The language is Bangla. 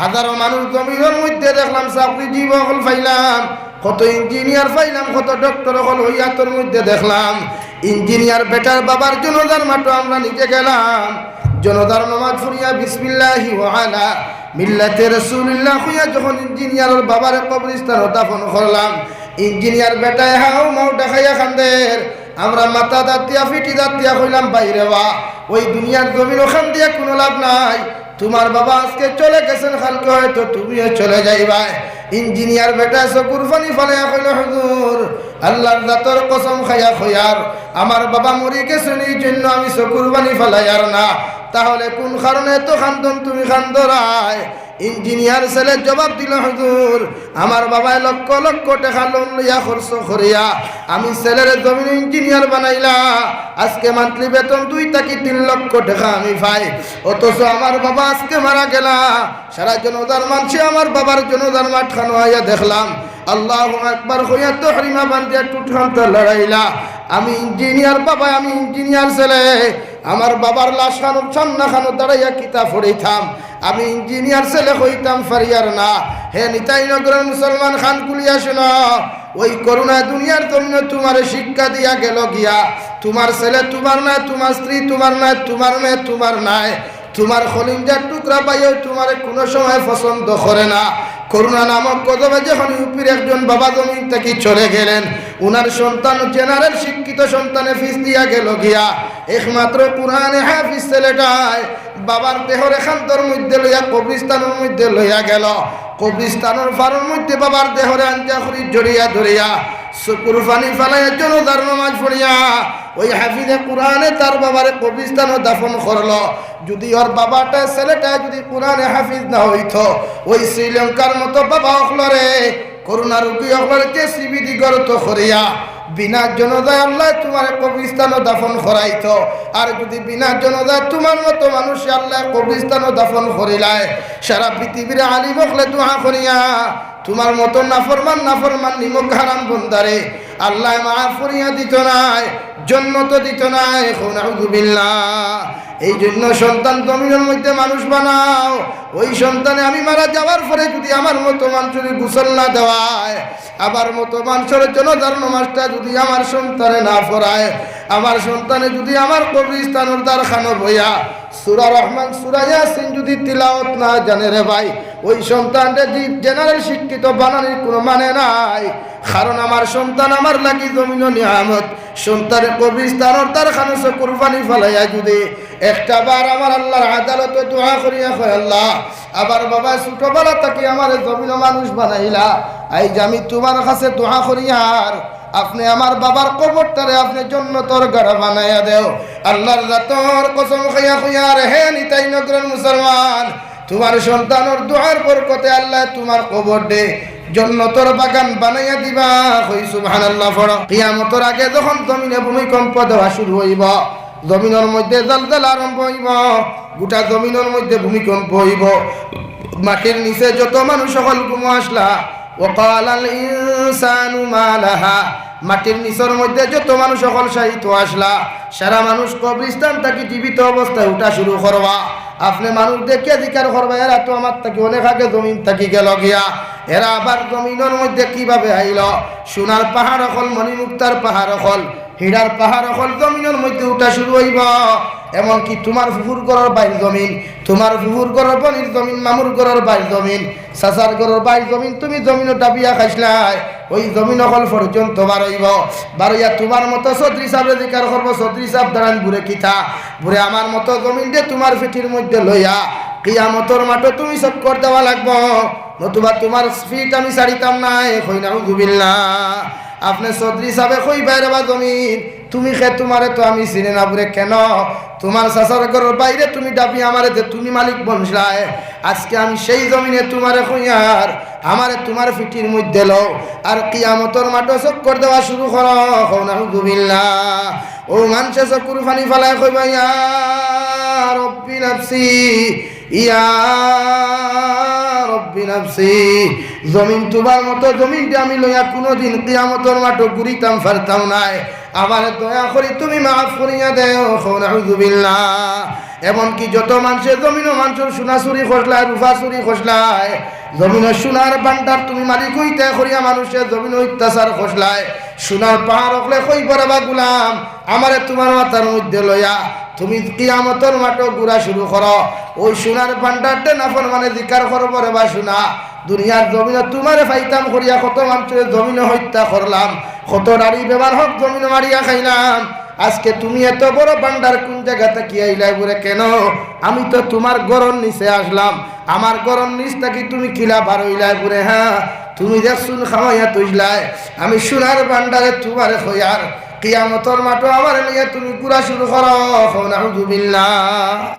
হাজারো মানুষ জমিনের মধ্যে দেখলাম চাকরিজীবী হল পাইলাম কত ইঞ্জিনিয়ার পাইলাম কত ডক্টর হল হইয়া তোর মধ্যে দেখলাম। ইঞ্জিনিয়ার বেটার বাবার জনদার মাঠো আমরা নিজে গেলাম। জনদার নামাজ ফুরিয়া বিসমিল্লাহি ওয়ালা মিল্লাতে রসুলিল্লাহ হইয়া যখন ইঞ্জিনিয়ারের বাবার কবরস্থান দাফন করলাম ইঞ্জিনিয়ার বেটায় হাও মাও দেখাইয়া খান্দের। আমরা মাথা দাঁতিয়া ফিটি দাঁতিয়া হইলাম বাইরে বা, ওই দুনিয়ার জমিন ওখান দিয়ে কোনো লাভ নাই। তোমার বাবা আজকে চলে গেছেন খালকে, হয়তো তুমিও চলে যাইবা। ইঞ্জিনিয়ার বেটা চকুর ফানি ফালে হুজুর, আল্লাহর দাতর কসম খাইয়া খয়ার, আমার বাবা মরি গেছেন, এই জন্য আমি চকুর ফানি ফালাই আর না। তাহলে কোন কারণে তো খান্দন তুমি খান্দরায় ইঞ্জিনিয়ার ছেলে জবাব দিল, হুজুর, আমার বাবায় লক্ষ লক্ষ টাকা লোন লইয়া খরচ করিয়া আমি ছেলের জমিন ইঞ্জিনিয়ার বানাইলা। আজকে মান্থলি বেতন দুই থেকে তিন লক্ষ টাকা আমি পাই। অথচ আমার বাবা আজকে মারা গেলা। সারা জনতার মানছে আমার বাবার জনতার মাঠ খানো হইয়া দেখলাম। আল্লাহ একবার হইয়া তো হরিমা বান্ধিয়া টুটখান্ত লড়াইলা। আমি ইঞ্জিনিয়ার বাবা, আমি ইঞ্জিনিয়ার ছেলে। আমার বাবার লাশ খানো সামনা খানো দাঁড়াইয়া কিতাব পড়িতাম। আমি ইঞ্জিনিয়ার ছেলে হইতাম, ফারিয়ার না। হে নিতাই নগরের মুসলমান খান কুলিয়া শোনো ওই করুণা দুনিয়ার জন্য তোমার শিক্ষা দিয়া গেল গিয়া। তোমার ছেলে তোমার নাই, তোমার স্ত্রী তোমার নাই, তোমার মেয়ে তোমার নাই। তোমার খলিঞ্জার টুকরা পাইও তোমার কোনো সময় পছন্দ করে না। করুণা নামক কদমে যখন ইউপির একজন বাবা জমিন থেকে চলে গেলেন, উনার সন্তান জেনারেল শিক্ষিত সন্তানে ফিস দিয়া গেল গিয়া। একমাত্র কোরআনে হাফিজ ছেলেটায় বাবার দেহর এখান্তর মধ্যে লইয়া কবরিস্তানের মধ্যে লইয়া গেল। কবরিস্তানের ফারের মধ্যে বাবার দেহরে আঞ্জা করি জড়িয়া ধরিয়া শুকুর ফানি ফালাইয়া জনতার নামাজ পড়িয়া ওই হাফিজে কোরআনে তার বাবারে কবরিস্তানও দাফন করল। যদি ওর বাবাটা ছেলেটা যদি কোরআনে হাফিজ না হইতো, ওই শ্রীলঙ্কার মতো বাবা অখলরে করুণা রুগী অখলরে যে সিবিডি গরত করিয়া বিনা জনদায় আল্লাহ তোমার কবরিস্তান দাফন করাইত। আর যদি বিনা জনদায় তোমার মতো মানুষ আল্লাহ কবরিস্তান দাফন করিলায়, সারা পৃথিবীর আলি বকলে দোয়া করিয়া তোমার মতো নাফরমান নাফরমান নিমক হারাম বন্দারে আল্লাহ মাফ করিয়া দিত নাই জন্ম তো দিত নাই বিল্লাহ। এই জন্য সন্তান জমিনের মধ্যে মানুষ বানাও। ওই সন্তানে আমি মারা যাওয়ার পরে যদি আমার মতো মানুষের গুসল না দেওয়ায় আবার মতো মানুষের জন্য ধর্ম মাসটা যদি আমার সন্তানে না ফরায় আমার সন্তানে যদি আমার কবরিস্তানের দ্বার খানো বইয়া সুরা রহমান, সুরা ইয়াসিন যদি তিলাওত না জানে রে ভাই, ওই সন্তানটা যে জেনারেল শিক্ষিত বানানির কোনো মানে নাই। কারণ আমার সন্তান আমার লাগি জমিন নিয়ামত। সন্তানের কবরিস্তানের তার খানো কুরবানি ফেলাইয়া যদি একটা বার আমার আল্লাহর আদালতে দোয়া করিয়া কয়, আল্লাহ, আবার বাবা ছোটবেলা তাকে আমার জমিন মানুষ বানাইলা। আই যে আমি তোমার কাছে দোয়া করিয়ার আপনি আমার বাবার কবরটারে আপনি জন্য তোর গাড়া বানাইয়া দেও। আল্লাহর জাতর কসম খাইয়া খুইয়ার হে নিতাই নগরের মুসলমান, তোমার সন্তানের দোয়ার বরকতে আল্লাহ তোমার কবর দে জন্য তোর বাগান বানাইয়া দিবা। হই সুবহানাল্লাহ পড়ো। কিয়ামতের আগে যখন জমিনে ভূমিকম্প দেওয়া শুরু হইব, জমিনের মধ্যে জলজল আরম্ভ হইব, গোটা জমিনের মধ্যে ভূমিকম্প হইব। মাটির নিচে যত মানুষ সকল ঘুমো আসলা ওকালাল ইনসানু মালাহা, মাটির নিচের মধ্যে যত মানুষ সকল সাহিত্য আসলা, সারা মানুষ কবরিস্তান তাকে জীবিত অবস্থায় উঠা শুরু করবা। আপনি মানুষ দেখে জিকার করবা, এরা তো আমার থাকি, অনেক আগে জমিন থাকি গেল গিয়া। এরা আবার জমিনের মধ্যে কীভাবে আইল? সোনার পাহাড় হল মণিমুক্তার পাহাড় হল হীরার পাহাড় অকল জমিনের মধ্যে উঠা শুরু হইব। এমনকি তোমার ফুফুর গড়ের বাইর জমিন, তোমার ফুফুর গড়ের বনির জমিন, মামুর গড়ের বাইর জমিন সাসার গড়ের বাইর জমিন তুমি জমিনও ডাবিয়া খাইসলাই ওই জমিন অকল পর্যন্ত বারইব বারইয়া তোমার মতো চৌধুরী সাহেব অধিকার করব চৌধুরী সাহেব দাঁড়ান বুড়ে কিতা? বুড়ে আমার মতো জমিন দিয়ে তোমার পিঠির মধ্যে লইয়া কিয়ামতর মাঠে তুমি চক্কর দেওয়া লাগবো। নতুবা তোমার ফিট আমি ছাড়িতাম না হই না আপনি চৌধুরী সাহেব কই বাইরে বা জমিন? তুমি খে, তোমারে তো আমি চিনি না বুড়ে, কেন? তোমার শাসার ঘরের বাইরে তুমি ডাবি আমারে যে তুমি মালিক বনসায় আজকে আমি সেই জমিনে তোমারে কইয়ার আমারে তোমার ফিটির মধ্যে লো আর কিয়ামতর মাঠে চক্কর দেওয়া শুরু করো। ও মানুষে চকুর ফানি ফালাই কইবা ইয়া রব্বি নাফসি। ইয়া জমিন তোমার মতো জমিনটা আমি লইয়া কোনোদিন কিয়ামতর মাঠো ঘুরিতাম, ফারতাম নাই। আমার দয়া করি তুমি মাফ করিয়া দেও নাউজুবিল্লাহ এমনকি যত মানুষের জমিনও মানুষের সোনা চুরি খসলায় রূপা চুরি খসলায়, জমিনের সোনার বান্ডার তুমি মালিক হইতে করিয়া মানুষের জমিন অত্যাচার খসলায়। সোনার পাহাড় হকলে কই বা গুলাম, আমারে তোমার মাথার মধ্যে লইয়া তুমি কিয়ামতর মাঠো ঘুরা শুরু করো। ওই সোনার ভান্ডারটা নাফর মানে জিকার করব রে বা সোনা। দুনিয়ার জমিনে তোমারে ফাইতাম করিয়া কত মানুষের জমিনে হত্যা করলাম, কত নারী ব্যবহার হোক জমিনে মারিয়া খাইলাম। আজকে তুমি এত বড় বান্ডার কোন জায়গাতে কি আইলাই বলে কেন? আমি তো তোমার গরম নিচে আসলাম। আমার গরম নিচ থাকি তুমি কিলা বার হইলাই বলে হ্যাঁ? তুমি যে শুন খাওয়াইয়া তুইলাই আমি সোনার বান্ডারে তোমার হইয়ার কিয়ামতর মাঠ আমার নিয়ে তুমি কুড়া শুরু করো। নাউজুবিল্লাহ।